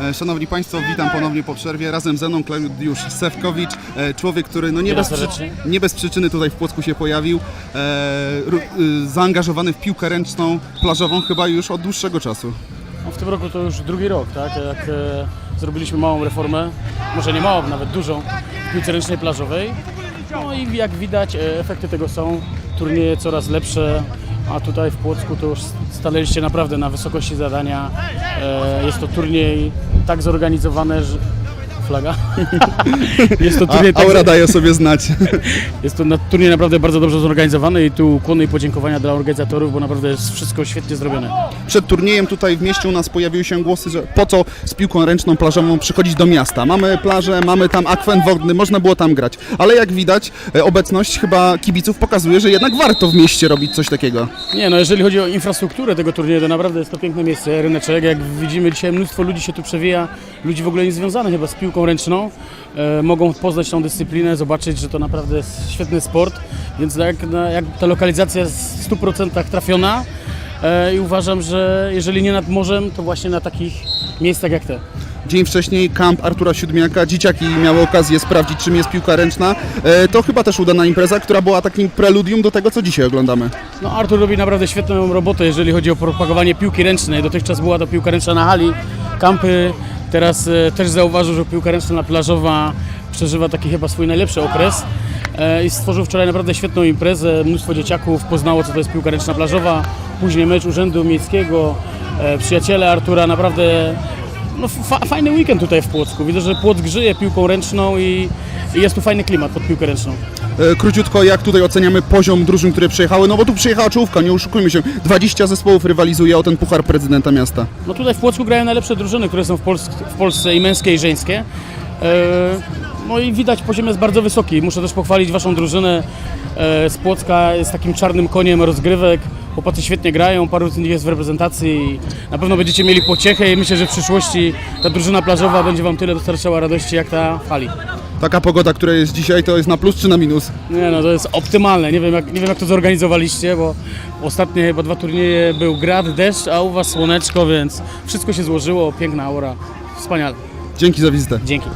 E, Szanowni Państwo, witam ponownie po przerwie. Razem ze mną Klaudiusz Sewkowicz, e, człowiek, który no nie, bez, przy, serdecznie. nie bez przyczyny tutaj w Płocku się pojawił. E, zaangażowany w piłkę ręczną, plażową chyba już od dłuższego czasu. No, w tym roku to już drugi rok, tak? Jak zrobiliśmy małą reformę, może nie małą, nawet dużą, w piłce ręcznej plażowej. No i jak widać efekty tego są, turnieje coraz lepsze, a tutaj w Płocku to już stanęliście naprawdę na wysokości zadania. E, jest to turniej tak zorganizowany, że... Flaga? jest to A, turniej tak aura daje sobie znać. Jest to na, turniej naprawdę bardzo dobrze zorganizowany i tu ukłony i podziękowania dla organizatorów, bo naprawdę jest wszystko świetnie zrobione. Przed turniejem tutaj w mieście u nas pojawiły się głosy, że po co z piłką ręczną plażową przychodzić do miasta. Mamy plażę, mamy tam akwen wodny, można było tam grać. Ale jak widać, e, obecność chyba kibiców pokazuje, że jednak warto w mieście robić coś takiego. Nie, no jeżeli chodzi o infrastrukturę tego turnieju, to naprawdę jest to piękne miejsce, ryneczek. Jak widzimy dzisiaj mnóstwo ludzi się tu przewija, ludzi w ogóle niezwiązanych chyba z piłką ręczną. E, mogą poznać tą dyscyplinę, zobaczyć, że to naprawdę jest świetny sport, więc jak, jak ta lokalizacja jest w 100% trafiona e, i uważam, że jeżeli nie nad morzem, to właśnie na takich miejscach jak te. Dzień wcześniej kamp Artura Siódmiaka, dzieciaki miały okazję sprawdzić, czym jest piłka ręczna. E, To chyba też udana impreza, która była takim preludium do tego, co dzisiaj oglądamy. No Artur robi naprawdę świetną robotę, jeżeli chodzi o propagowanie piłki ręcznej. Dotychczas była to piłka ręczna na hali, kampy. Teraz e, też zauważył, że piłka ręczna plażowa przeżywa taki chyba swój najlepszy okres. E, I stworzył wczoraj naprawdę świetną imprezę. Mnóstwo dzieciaków poznało, co to jest piłka ręczna plażowa. Później mecz Urzędu Miejskiego, e, przyjaciele Artura. Naprawdę no, fa- fajny weekend tutaj w Płocku. Widzę, że Płock żyje piłką ręczną i, i jest tu fajny klimat pod piłkę ręczną. E, Króciutko, jak tutaj oceniamy poziom drużyn, które przyjechały? No bo tu przyjechała czołówka, nie oszukujmy się. 20 zespołów rywalizuje o ten puchar prezydenta miasta. No tutaj w Płocku grają najlepsze drużyny, które są w, Pols- w Polsce i męskie i żeńskie. E, No i widać poziom jest bardzo wysoki. Muszę też pochwalić Waszą drużynę e, z Płocka. Jest takim czarnym koniem rozgrywek. Chłopacy świetnie grają, paru z nich jest w reprezentacji i na pewno będziecie mieli pociechę i myślę, że w przyszłości ta drużyna plażowa będzie Wam tyle dostarczała radości jak ta w hali. Taka pogoda, która jest dzisiaj, to jest na plus czy na minus? Nie no, to jest optymalne. Nie wiem jak, nie wiem jak to zorganizowaliście, bo ostatnie chyba dwa turnieje był grad, deszcz, a u Was słoneczko, więc wszystko się złożyło, piękna aura. Wspaniale. Dzięki za wizytę. Dzięki.